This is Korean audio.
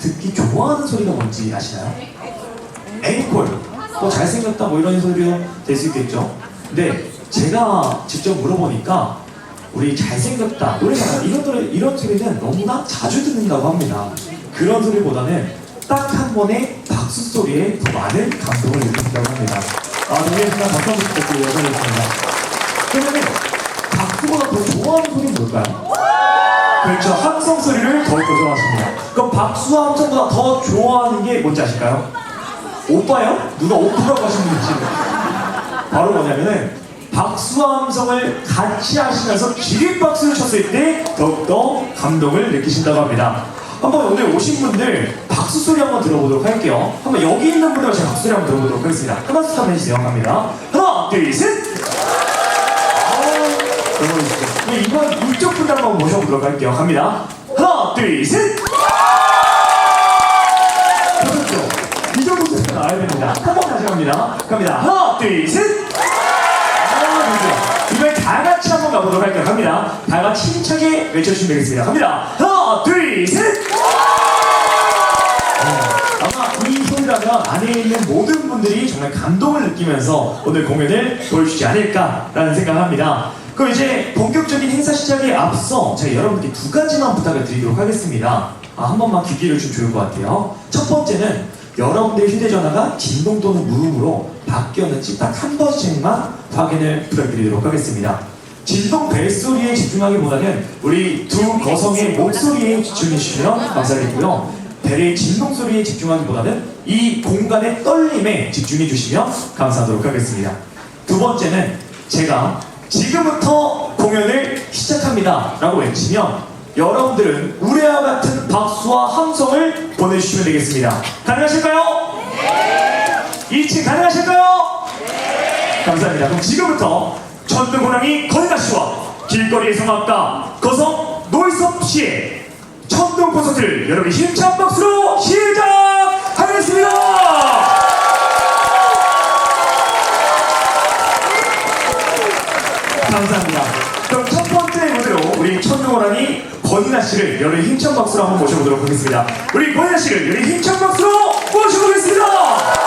듣기 좋아하는 소리가 뭔지 아시나요? 앵콜. 또 잘생겼다 뭐 이런 소리도 될수 있겠죠. 근데 제가 직접 물어보니까 우리 잘생겼다 노래 잘한다 이런 노래 이런 소리는 너무나 자주 듣는다고 합니다. 그런 소리보다는 딱 한 번의 박수 소리에 더 많은 감동을 느낀다고 합니다. 아, 노래 순간 박수 한번 부탁드리고 여쭤보겠습니다. 그러면 박수보다 더 좋아하는 소리는 뭘까요? 그렇죠. 함성 소리를 더욱 더 좋아하십니다. 그럼 박수와 함성보다 더 좋아하는 게 뭔지 아실까요? 오빠요? 누가 오빠라고 하시는 지금 바로 뭐냐면은 박수와 함성을 같이 하시면서 기립박수를 쳤을 때 더욱더 감동을 느끼신다고 합니다. 한번 오늘 오신 분들 박수 소리 한번 들어보도록 할게요. 한번 여기 있는 분들 제가 박수 소리 한번 들어보도록 하겠습니다. 하나 둘 한번 해주세요. 갑니다. 하나 둘 셋. 들어 그럼 이번 이쪽 분들 한번 모셔보도록 할게요. 갑니다. 하나 둘 셋. 보셨죠? 이 정도 나와야 됩니다. 한 번 다시 갑니다. 갑니다. 하나, 둘, 셋! 아, 그죠. 이번에 다 같이 한번 가보도록 할게요. 갑니다. 다 같이 힘차게 외쳐주시면 되겠습니다. 갑니다. 하나, 둘, 셋! 네, 소리라면 안에 있는 모든 분들이 정말 감동을 느끼면서 오늘 공연을 보여주지 않을까라는 생각을 합니다. 그럼 이제 본격적인 행사 시작에 앞서 제가 여러분께 두 가지만 부탁을 드리도록 하겠습니다. 아, 한 번만 귀 기울여주시면 좋을 것 같아요. 첫 번째는 여러분들의 휴대전화가 진동 또는 무음으로 바뀌었는지 딱 한 번씩만 확인을 부탁드리도록 하겠습니다. 진동 벨소리에 집중하기보다는 우리 두 거성의 목소리에 집중해 주시면 감사하겠고요. 벨의 진동 소리에 집중하기보다는 이 공간의 떨림에 집중해 주시면 감사하도록 하겠습니다. 두 번째는 제가 지금부터 공연을 시작합니다 라고 외치면 여러분들은 우레와 같은 박수와 함성을 보내주시면 되겠습니다. 가능하실까요? 네! 2층 가능하실까요? 네! 감사합니다. 그럼 지금부터 천둥호랑이 건가씨와 길거리의 성악가 거성 노이섭 씨의 천둥 콘서트를 여러분의 힘찬 박수로 시작하겠습니다. 감사합니다. 그럼 첫 번째 무대로 우리 천둥호랑이 권인아 씨를 여러분 힘찬 박수로 한번 모셔보도록 하겠습니다. 우리 권인아 씨를 여러분 힘찬 박수로 모셔보겠습니다.